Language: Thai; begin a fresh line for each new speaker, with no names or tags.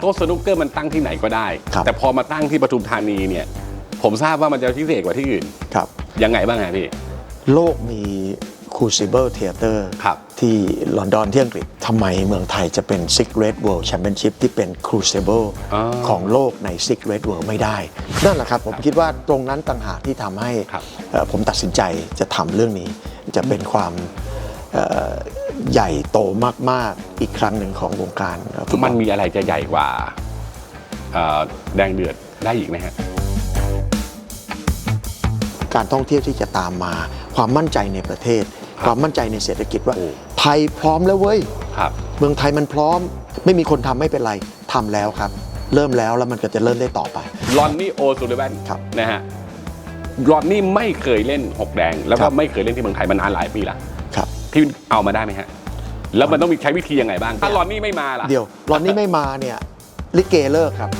โต๊ะสนุกเกอร์มันตั้งที่ไหนก็ได้
ครับ
แต่พอมาตั้งที่ปทุมธานีเนี่ย ผมทราบว่ามันจะพิเศษกว่าที่อื่น
ครับ
ยังไงบ้างฮะพี่
โลกมี Crucible Theater
ครับ
ที่ลอนดอนที่อังกฤษทำไมเมืองไทยจะเป็น Six Red World Championship ที่เป็น Crucible
อ๋อ
ของโลกใน Six Red World ไม่ได้ นั่นแหละครับ ผมคิดว่าตรงนั้นต่างหากที่ทำให้
ครับ
เอ่อผมตัดสินใจจะทำเรื่องนี้ จะเป็นความเอ่อ ใหญ่โตมากๆอีกครั้งหนึ่งของวงการฟุตบอล
มันมีอะไรจะใหญ่กว่าเอ่อแดงเดือดได้อีกไหมฮะ
การท่องเที่ยวที่จะตามมา ความมั่นใจในประเทศ
ครับ
ความมั่นใจในเศรษฐกิจว่า
โอ้
ไทยพร้อมแล้วเว้ย
ครับ
เมืองไทยมันพร้อม ไม่มีคนทำไม่เป็นไรทำแล้วครับ เริ่มแล้วแล้วมันก็จะเริ่มได้ต่อไป
ลอนนี่โอซูลิแวน
ครับ
นะฮะลอนนี่ไม่เคยเล่นหกแดง แล้ว
ค
ก็
รับ
ไม่เคยเล่นที่เมืองไทยมานานหลายปีละ
ครับ
พี่เอามาได้ไหมฮะ แล้วมันต้องมีใช้วิธียังไงบ้าง ถ้าลอนนี่ไม่มาล่ะ
เดี๋ยวรอนนี่ไม่มาเนี่ยลิเกเลิกครับ